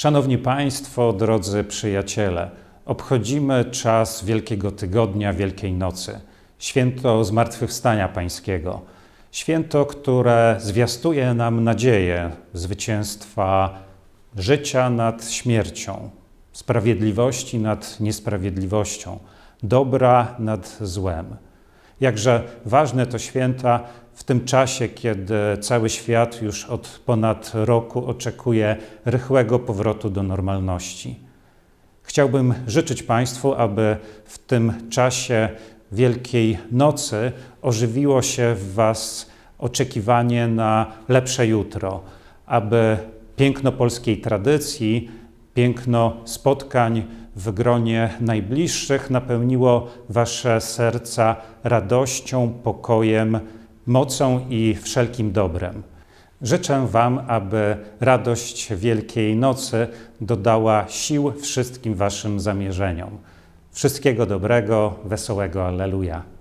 Szanowni Państwo, drodzy przyjaciele, obchodzimy czas Wielkiego Tygodnia, Wielkiej Nocy, święto Zmartwychwstania Pańskiego. Święto, które zwiastuje nam nadzieję zwycięstwa życia nad śmiercią, sprawiedliwości nad niesprawiedliwością, dobra nad złem. Jakże ważne to święta w tym czasie, kiedy cały świat już od ponad roku oczekuje rychłego powrotu do normalności. Chciałbym życzyć Państwu, aby w tym czasie Wielkiej Nocy ożywiło się w Was oczekiwanie na lepsze jutro, aby piękno polskiej tradycji, piękno spotkań w gronie najbliższych napełniło Wasze serca radością, pokojem, mocą i wszelkim dobrem. Życzę Wam, aby radość Wielkiej Nocy dodała sił wszystkim Waszym zamierzeniom. Wszystkiego dobrego, wesołego Alleluja.